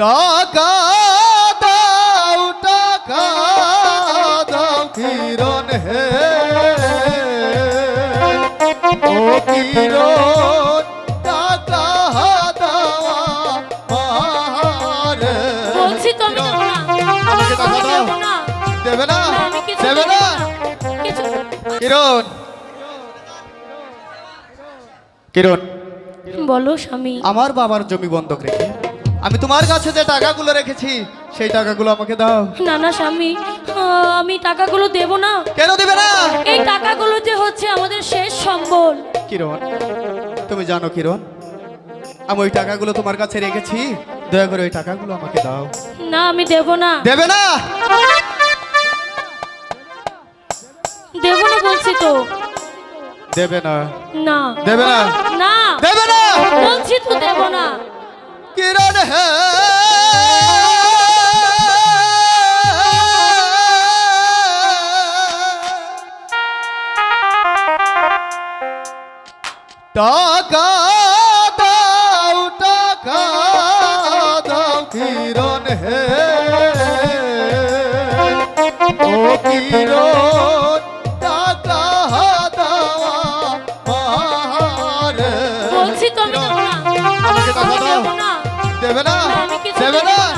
টাকা দাও টাকা দাও কিরণ হে। ও কিরণ টাকা দাও বলছি তো আমি দেবো না। আমাকে টাকা দাও। দেবে না। কিরণ। কিরণ। বলো স্বামী। আমার বাবার জমি বন্ধক রেখে। আমি তোমার কাছে যে টাকাগুলো রেখেছি সেই টাকাগুলো আমাকে দাও। না না স্বামী আমি টাকাগুলো দেব না। কেন দেবে না? এই টাকাগুলো যে হচ্ছে আমাদের শেষ সম্বল। কিরণ তুমি জানো কিরণ আমি ওই টাকাগুলো তোমার কাছে রেখেছি দয়া করে ওই টাকাগুলো আমাকে দাও। না আমি দেব না। দেবে না? দেব না বলছি তো। দেবে না। না। দেবে না? না। দেবে না? বলছি তো দেব না। কিরণ হে। টাকা দাও টাকা কিরণ হে। ও কিরণ। দেবে না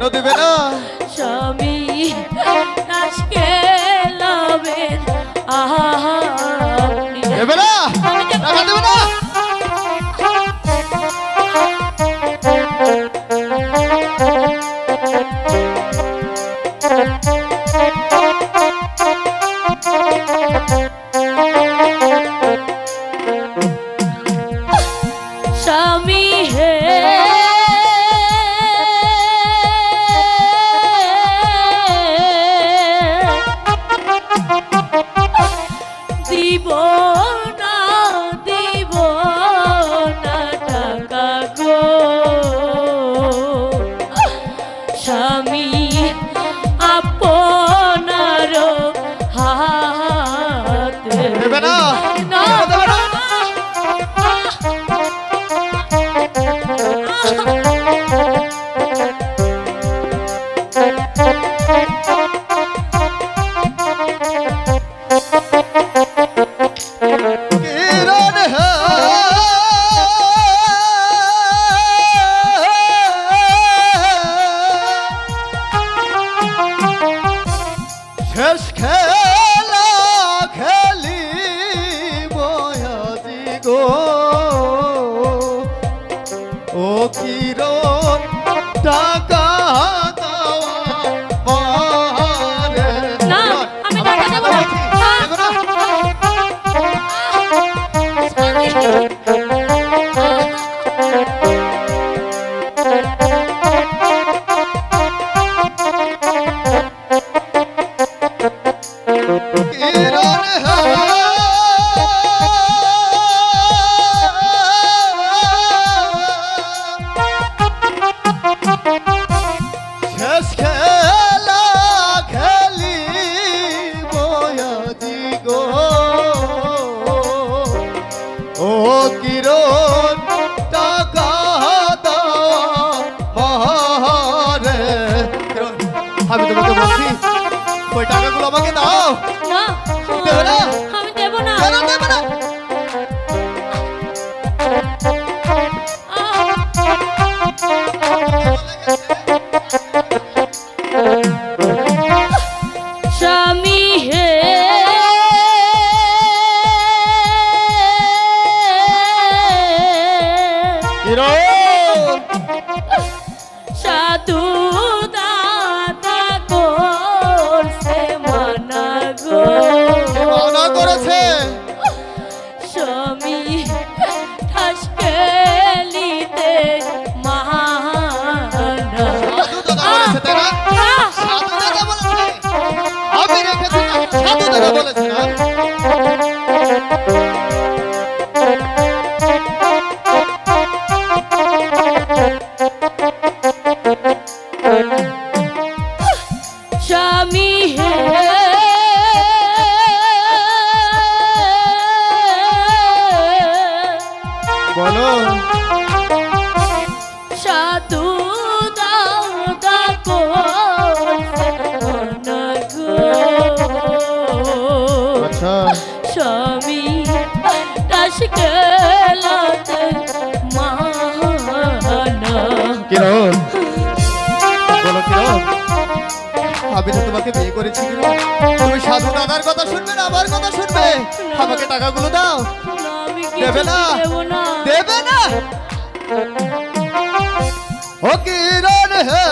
কেন দিবে না? স্বামী আপনি দেবে না? টাকা দেবে না? স্বামী গো ও কিরণ টাকা Thank you. না দেবে না? আমি দেব না। কেন দেবে সাধু স্বামী কিরণ বলো কিরণ আমি তো তোমাকে বিয়ে করেছি কিরণ। তুমি সাধু দাদার কথা শুনবে না আমার কথা শুনবে? আমাকে টাকাগুলো দাও। দেবে না? দেব না। দেবে না? ও কিরণ হে।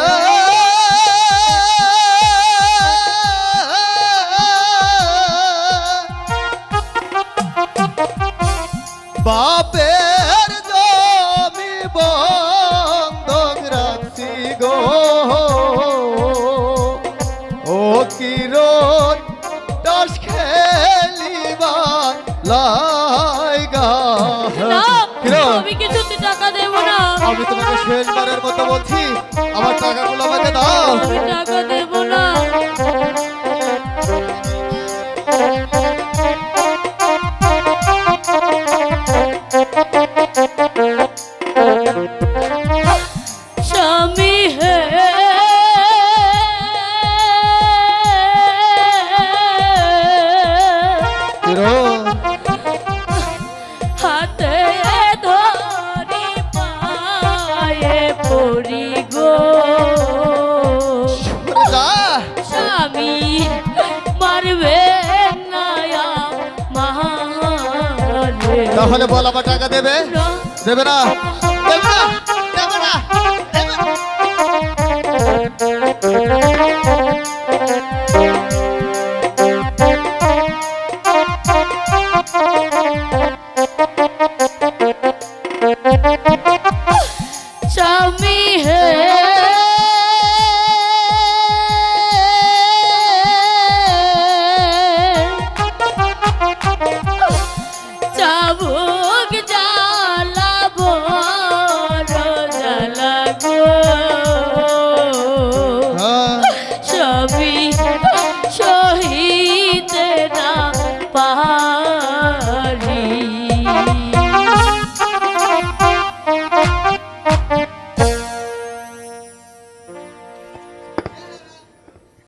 বাপের জমি বন্ধক রাখছি গো। ও কিরণ দশ খেলিবা লাইগা আমি তোমাকে শেষবারের মতো বলছি আমার টাকাগুলো আমাকে দাও। টাকা দেব বল আমার টাকা দেবে না, দেবে না দেবে না